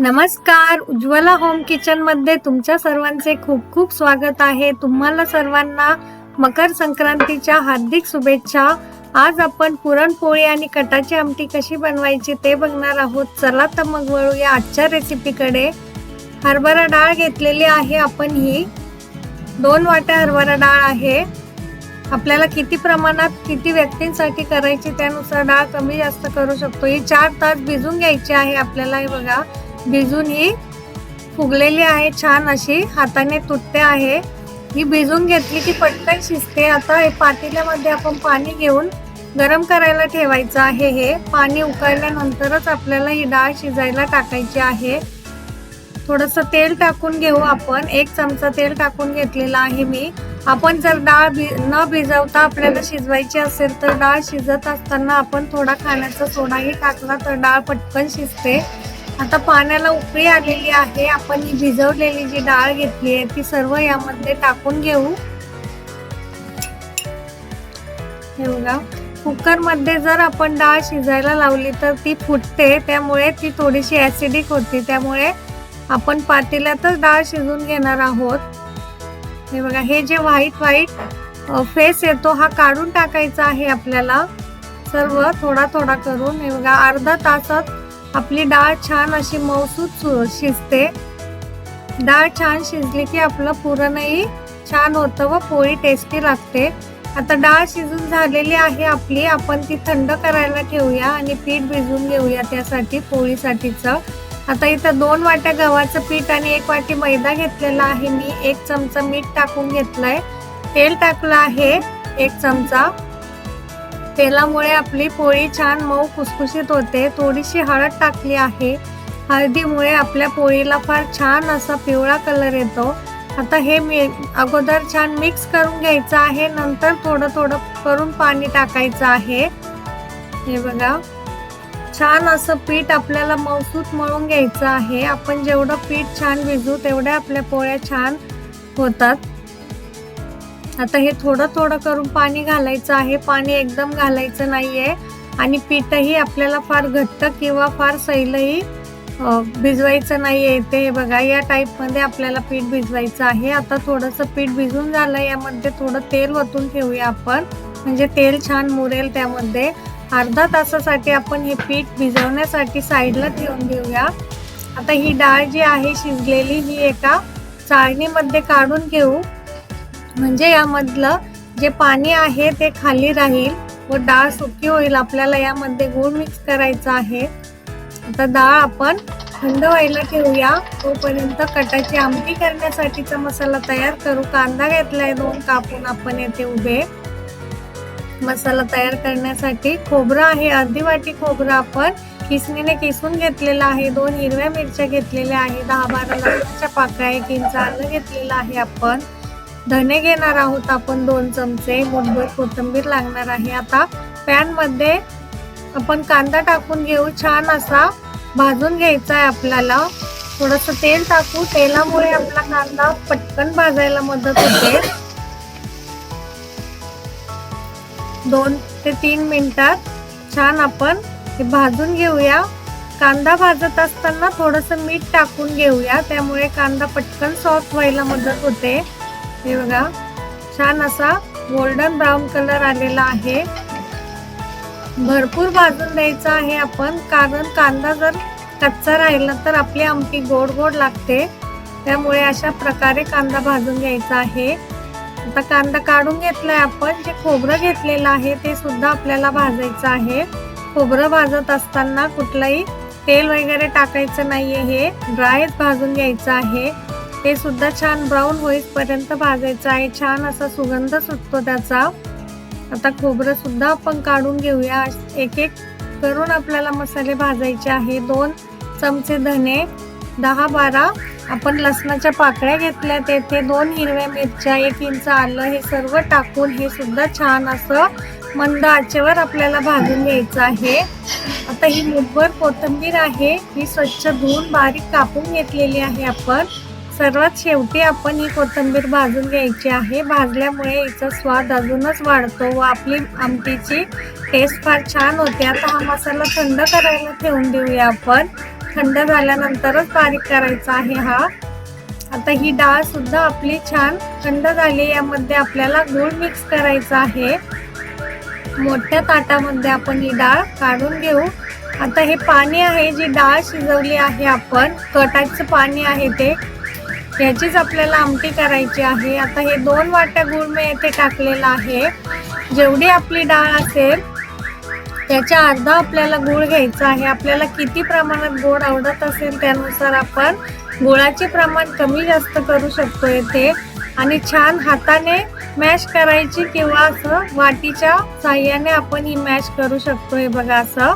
नमस्कार. उज्ज्वला होम किचनमध्ये तुमच्या सर्वांचे खूप खूप स्वागत आहे. तुम्हाला सर्वांना मकर संक्रांतीच्या हार्दिक शुभेच्छा. आज आपण पुरणपोळी आणि कटाची आमटी कशी बनवायची ते बघणार आहोत. चला तर मग वळूया आजच्या रेसिपीकडे हरभरा डाळ घेतलेली आहे आपण ही. दोन वाट्या हरभरा डाळ आहे. आपल्याला किती प्रमाणात किती व्यक्तींसाठी करायची त्यानुसार डाळ कमी जास्त करू शकतो. ही चार तास भिजून घ्यायची आहे आपल्याला हे बघा. भिजून ही फुगलेली आहे छान अशी. हाताने तुटते आहे. ही भिजून घेतली की पटकन शिजते. आता हे पातेल्यामध्ये आपण पाणी घेऊन गरम करायला ठेवायचं आहे हे. पाणी उकळल्यानंतरच आपल्याला ही डाळ शिजायला टाकायची आहे. थोडंसं तेल टाकून घेऊ आपण. एक चमचा तेल टाकून घेतलेला आहे मी. आपण जर डाळ भि न भिजवता आपल्याला शिजवायची असेल तर डाळ शिजत असताना आपण थोडा खाण्याचा सोडाही टाकला तर डाळ पटकन शिजते. आता पाण्याला उकळी आलेली आहे. आपण ही भिजवलेली जी डाळ घेतली आहे ती सर्व यामध्ये टाकून घेऊ. हे बघा. कुकरमध्ये जर आपण डाळ शिजायला लावली तर ती फुटते त्यामुळे ती थोडीशी ॲसिडिक होती. त्यामुळे आपण पातेल्यातच डाळ शिजून घेणार आहोत. हे बघा हे जे व्हाईट व्हाईट फेस येतो हा काढून टाकायचा आहे आपल्याला. सर्व थोडा थोडा करून. हे बघा अर्धा तासात आपली डाळ छान अशी मऊसूत सु- शिजते. डाळ छान शिजली की आपलं पुरणही छान होतं व पोळी टेस्टी लागते. आता डाळ शिजून झालेली आहे आपली. आपण ती थंड करायला ठेवूया आणि पीठ भिजवून घेऊया त्यासाठी पोळीसाठीचं. आता इथं दोन वाट्या गव्हाचं पीठ आणि एक वाटी मैदा घेतलेला आहे. मी एक चमचा मीठ टाकून घेतलंय. तेल टाकलं आहे एक चमचा. तेलामुळे आपली पोळी छान मऊ खुसखुशीत होते. थोडीशी हळद टाकली आहे. हळदीमुळे आपल्या पोळीला फार छान असा पिवळा कलर येतो. आता हे मी अगोदर छान मिक्स करून घ्यायचं आहे. नंतर थोडं थोडं करून पाणी टाकायचं आहे. हे बघा. छान असं पीठ आपल्याला मौसूत मळून घ्यायचं आहे. आपण जेवढं पीठ छान भिजू तेवढ्या आपल्या पोळ्या छान होतात. आता हे थोडं थोडं करून पाणी घालायचं आहे. पाणी एकदम घालायचं नाही आहे आणि पीठही आपल्याला फार घट्ट किंवा फार सैलही भिजवायचं नाही आहे ते हे बघा या टाईपमध्ये आपल्याला पीठ भिजवायचं आहे. आता थोडंसं पीठ भिजून झालं. यामध्ये थोडं तेल वतून ठेवूया आपण. म्हणजे तेल छान मुरेल त्यामध्ये. अर्धा तासासाठी आपण हे पीठ भिजवण्यासाठी साईडला ठेवून घेऊया आता ही डाळ जी आहे शिजलेली ही एका चाळणीमध्ये काढून घेऊ. म्हणजे यामधलं जे पाणी आहे ते खाली राहील व डाळ सुकी होईल. आपल्याला यामध्ये गूळ मिक्स करायचा आहे. आता डाळ आपण थंड व्हायला ठेवूया. तोपर्यंत कटाची आमटी करण्यासाठीचा मसाला तयार करू. कांदा घेतलाय दोन कापून आपण येथे उभे. मसाला तयार करण्यासाठी खोबरं आहे. अर्धी वाटी खोबरं आपण किसणीने किसून घेतलेलं आहे. दोन हिरव्या मिरच्या घेतलेल्या आहे दहा बारा लसणाच्या पाकळ्या एक इंच आलं घेतलेलं आहे आपण. धने घेणार आहोत आपण दोन चमचे मोठभर कोथिंबीर लागणार आहे. आता पॅनमध्ये आपण कांदा टाकून घेऊ. छान असा भाजून घ्यायचा आहे आपल्याला. थोडंसं तेल टाकू. तेलामुळे आपला कांदा पटकन भाजायला मदत होते. दोन ते तीन मिनिटात छान आपण हे भाजून घेऊया. कांदा भाजत असताना थोडंसं मीठ टाकून घेऊया. त्यामुळे कांदा पटकन सॉफ्ट व्हायला मदत होते. हे बघा छान असा गोल्डन ब्राऊन कलर आलेला आहे. भरपूर भाजून द्यायचा आहे आपण कारण कांदा जर कच्चा राहिला तर आपली आमटी गोड गोड लागते. त्यामुळे अशा प्रकारे कांदा भाजून घ्यायचा आहे. आता कांदा काढून घेतलाय आपण जे खोबरं घेतलेलं आहे ते सुद्धा आपल्याला भाजायचं आहे. खोबरं भाजत असताना कुठलंही तेल वगैरे टाकायचं नाहीये हे ड्रायच भाजून घ्यायचं आहे. ते सुद्धा छान ब्राऊन होईपर्यंत भाजायचं आहे. छान असा सुगंध सुटतो त्याचा. आता खोबरं सुद्धा आपण काढून घेऊया. एक एक करून आपल्याला मसाले भाजायचे आहे. दोन चमचे धने दहा बारा. आपण लसणाच्या पाकळ्या घेतल्या तेथे दोन हिरव्या मिरच्या एक इंच आलं हे सर्व टाकून हे सुद्धा छान असं मंद आचेवर आपल्याला भाजून घ्यायचं आहे. आता ही मुठभर कोथिंबीर आहे. ही स्वच्छ धुवून बारीक कापून घेतलेली आहे आपण. सर्वात शेवटी आपण ही कोथिंबीर भाजून घ्यायची आहे. भाजल्यामुळे हिचा स्वाद अजूनच वाढतो व आपली आमटीची टेस्ट फार छान होते. आता हा मसाला थंड करायला ठेवून देऊया आपण. थंड झाल्यानंतरच बारीक करायचा आहे हा. आता ही डाळ सुद्धा आपली छान थंड झाली यामध्ये आपल्याला गूळ मिक्स करायचा आहे. मोठ्या ताटामध्ये आपण ही डाळ काढून घेऊ. आता हे पाणी आहे जी डाळ शिजवली आहे आपण. कटाचं पाणी आहे ते. ह्याचीच आपल्याला आमटी करायची आहे. आता हे दोन वाट्या गूळ मी येथे टाकलेला आहे. जेवढी आपली डाळ असेल त्याच्या अर्धा आपल्याला गूळ घ्यायचा आहे. आपल्याला किती प्रमाणात गोड आवडत असेल त्यानुसार आपण गुळाचे प्रमाण कमी जास्त करू शकतो येथे. आणि छान हाताने मॅश करायची किंवा असं वाटीच्या साह्याने आपण ही मॅश करू शकतो. हे बघा असं.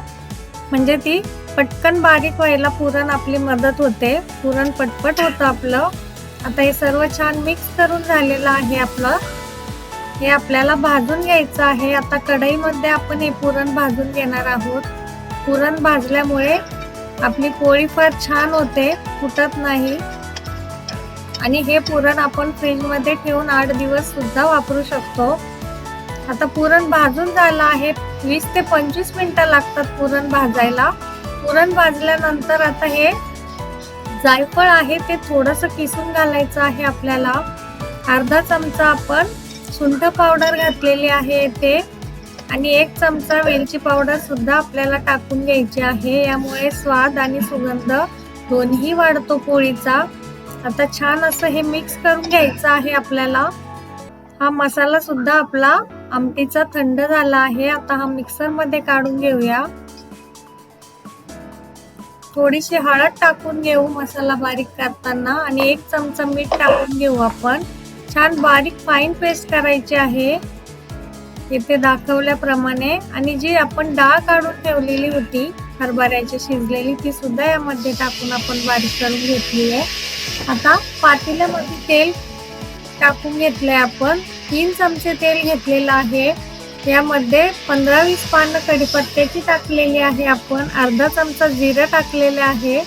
म्हणजे ती पटकन बारीक व्हायला पुरण आपली मदत होते. पुरण पटपट होतं आपलं. आता हे सर्व छान मिक्स करून झालेलं आहे आपलं. हे आपल्याला भाजून घ्यायचं आहे. आता कढईमध्ये आपण हे पुरण भाजून घेणार आहोत. पुरण भाजल्यामुळे आपली पोळी फार छान होते फुटत नाही. आणि हे पुरण आपण फ्रीजमध्ये ठेवून आठ दिवस सुद्धा वापरू शकतो. आता पुरण भाजून झालं आहे. वीस ते पंचवीस मिनटं लागतात पुरण भाजायला. पुरण भाजल्यानंतर आता हे जायफळ आहे ते थोडंसं किसून घालायचं आहे आपल्याला. अर्धा चमचा आपण सुंठ पावडर घातलेली आहे ते आणि एक चमचा वेलची पावडर सुद्धा आपल्याला टाकून घ्यायची आहे. यामुळे स्वाद आणि सुगंध दोन्ही वाढतो पोळीचा. आता छान असं हे मिक्स करून घ्यायचं आहे आपल्याला. हा मसाला सुद्धा आपला आमटीचा थंड झाला आहे. आता हा मिक्सरमध्ये काढून घेऊया. थोडीशी हळद टाकून घेऊ मसाला बारीक करताना आणि एक चमचा मीठ टाकून घेऊ आपण. छान बारीक फाईन पेस्ट करायची आहे. इथे दाखवल्याप्रमाणे आणि जी आपण डाळ काढून ठेवलेली होती हरभऱ्याची शिजलेली ती सुद्धा यामध्ये टाकून आपण बारीक करून घेतली आहे. आता पातेल्यामध्ये तेल टाकून घेतलंय आपण. तीन चमचे तेल घेतलेलं आहे. यामध्ये पंधरा वीस पानं कढीपत्त्याची टाकलेली आहे आपण अर्धा चमचा जिरं टाकलेले आहे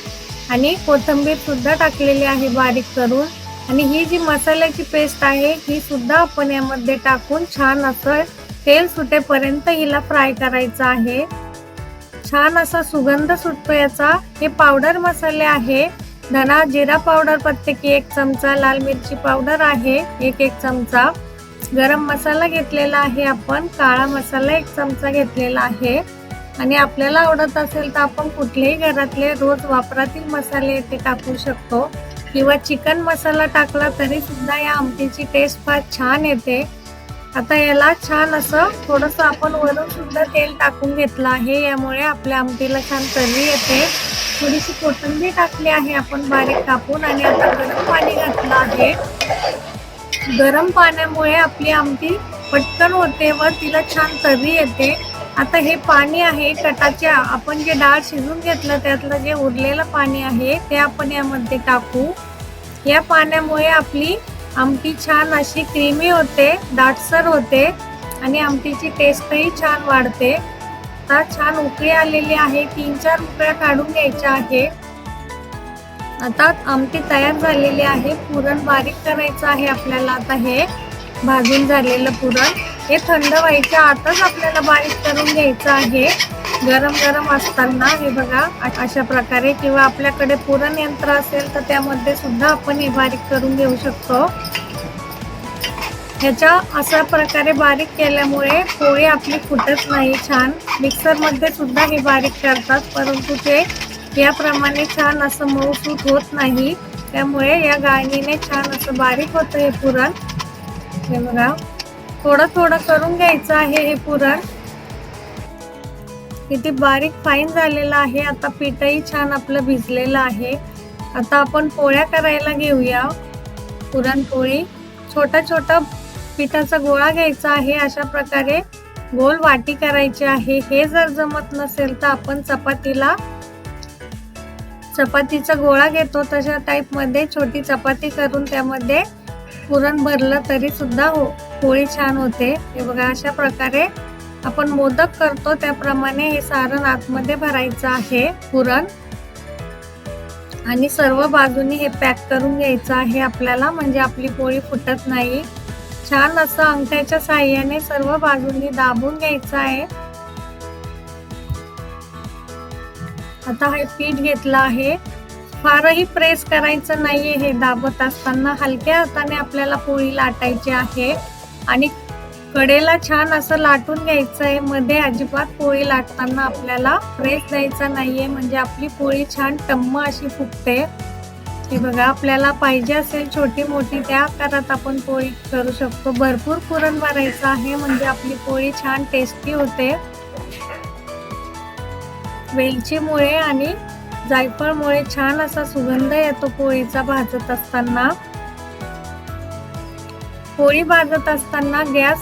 आणि कोथंबीर सुद्धा टाकलेली आहे बारीक करून. आणि ही जी मसाल्याची पेस्ट आहे ही सुद्धा आपण यामध्ये टाकून छान असं तेल सुटेपर्यंत हिला फ्राय करायचं आहे. छान असा सुगंध सुटतो याचा हे पावडर मसाले आहे. धना जिरा पावडर प्रत्येकी एक चमचा लाल मिरची पावडर आहे एक एक चमचा. गरम मसाला घेतलेला आहे आपण. काळा मसाला एक चमचा घेतलेला आहे. आणि आपल्याला आवडत असेल तर आपण कुठलेही घरातले रोज वापरातील मसाले इथे टाकू शकतो. किंवा चिकन मसाला टाकला तरी सुद्धा या आमटीची टेस्ट फार छान येते. आता याला छान असं थोडंसं आपण वरून सुद्धा तेल टाकून घेतलं आहे. यामुळे आपल्या आमटीला छान तर्री येते. थोडीशी कोथिंबीर टाकली आहे आपण बारीक कापून. आणि आता गरम पाणी घातलं आहे. गरम पाण्यामुळे आपली आमटी पटकन होते व तिला छान तर्री येते. आता हे पाणी आहे कटाच्या. आपण जे डाळ शिजून घेतलं त्यातलं जे उरलेलं पाणी आहे ते आपण यामध्ये टाकू. या पाण्यामुळे आपली आमटी छान अशी क्रीमी होते दाटसर होते आणि आमटीची टेस्टही छान वाढते. आता छान उकळी आलेली आहे. तीन चार उकळ्या काढून घ्यायच्या आहे आता आमटी तयार झालेली आहे. पुरण बारीक करायचं आहे आपल्याला. आता हे भाजून झालेलं पुरण. हे थंड व्हायच्या आताच आपल्याला बारीक करून घ्यायचं आहे. गरम गरम असताना हे बघा अशा प्रकारे किंवा आपल्याकडे पुरण यंत्र असेल तर त्यामध्ये सुद्धा आपण हे बारीक करून घेऊ शकतो. ह्याच्या अशा प्रकारे बारीक केल्यामुळे पोळी आपली फुटत नाही छान. मिक्सरमध्ये सुद्धा हे बारीक करतात परंतु ते याप्रमाणे छान असं मऊसूत होत नाही. त्यामुळे या गाळणीने छान असं बारीक होतं हे पुरण. हे बघा. थोडं थोडं करून घ्यायचं आहे हे पुरण. किती बारीक फाईन झालेलं आहे. आता पिठही छान आपलं भिजलेलं आहे. आता आपण पोळ्या करायला घेऊया. पुरणपोळी छोटा छोटा पिठाचा गोळा घ्यायचा आहे. अशा प्रकारे गोल वाटी करायची आहे. हे जर जमत नसेल तर आपण चपातीला चपातीचा गोळा घेतो तशा टाईपमध्ये छोटी चपाती करून त्यामध्ये पुरण भरलं तरी सुद्धा हो पोळी छान होते. हे बघा अशा प्रकारे आपण मोदक करतो. त्याप्रमाणे हे सारण आतमध्ये भरायचं आहे पुरण. आणि सर्व बाजूनी हे पॅक करून घ्यायचं आहे आपल्याला म्हणजे आपली पोळी फुटत नाही. छान असं अंगठ्याच्या साह्याने सर्व बाजूंनी दाबून घ्यायचं आहे. आता हे पीठ घेतलं आहे. फारही प्रेस करायचं नाहीये हे दाबत असताना. हलक्या हाताने आपल्याला पोळी लाटायची आहे. आणि कडेला छान असं लाटून घ्यायचं आहे मध्ये अजिबात पोळी लाटताना आपल्याला प्रेस द्यायचा नाहीये. म्हणजे आपली पोळी छान टम्म अशी फुगते. हे बघा आपल्याला पाहिजे असेल छोटी मोठी त्या आकारात आपण पोळी करू शकतो. भरपूर पुरण भरायचं आहे. म्हणजे आपली पोळी छान टेस्टी होते. वेलचीमुळे आणि जायफळमुळे छान असा सुगंध येतो पोळीचा भाजत असताना. पोळी भाजत असताना गॅस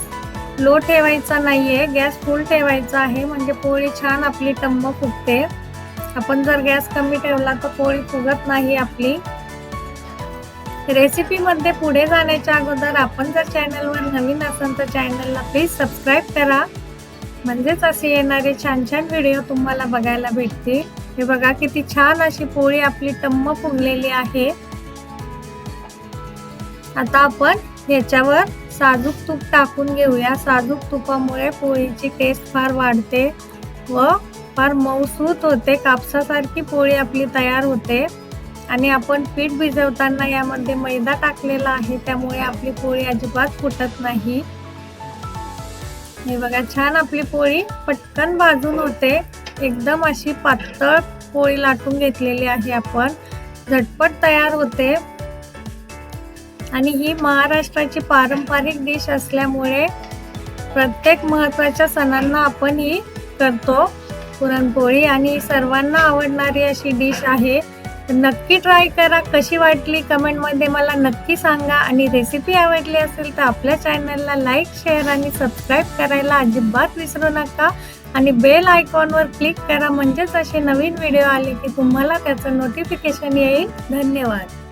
लो ठेवायचा नाहीये गॅस फुल ठेवायचा आहे म्हणजे पोळी छान आपली टम्म फुगते. आपण जर गॅस कमी ठेवला तर पोळी फुगत नाही आपली. रेसिपी मध्ये पुढे जाण्याच्या अगोदर आपण जर चॅनलवर नवीन असाल तर चॅनलला प्लीज सबस्क्राईब करा. म्हणजेच असे येणारे छान छान व्हिडिओ तुम्हाला बघायला भेटतील. हे बघा किती छान अशी पोळी आपली टम्म फुगलेली आहे. आता आपण याच्यावर साजूक तूप टाकून घेऊया. साजूक तुपामुळे पोळीची टेस्ट फार वाढते व फार मऊसूत होते. कापसासारखी पोळी आपली तयार होते. आणि आपण पीठ भिजवताना यामध्ये मैदा टाकलेला आहे. त्यामुळे आपली पोळी अजिबात फुटत नाही. हे बघा छान आपली पोळी पटकन भाजून होते. एकदम अशी पातळ पोळी लाटून घेतलेली आहे आपण. झटपट तयार होते. आणि ही महाराष्ट्राची पारंपरिक डिश असल्यामुळे प्रत्येक महत्त्वाच्या सणांना आपण ही करतो. पुरणपोळी आणि सर्वांना आवडणारी अशी डिश आहे. नक्की ट्राय करा. कशी वाटली कमेंटमध्ये मला नक्की सांगा. आणि रेसिपी आवडली असेल तर आपल्या चॅनलला लाईक शेअर आणि सबस्क्राईब करायला अजिबात विसरू नका. आणि बेल आयकॉनवर क्लिक करा. म्हणजेच असे नवीन व्हिडिओ आले की तुम्हाला त्याचं नोटिफिकेशन येईल. धन्यवाद.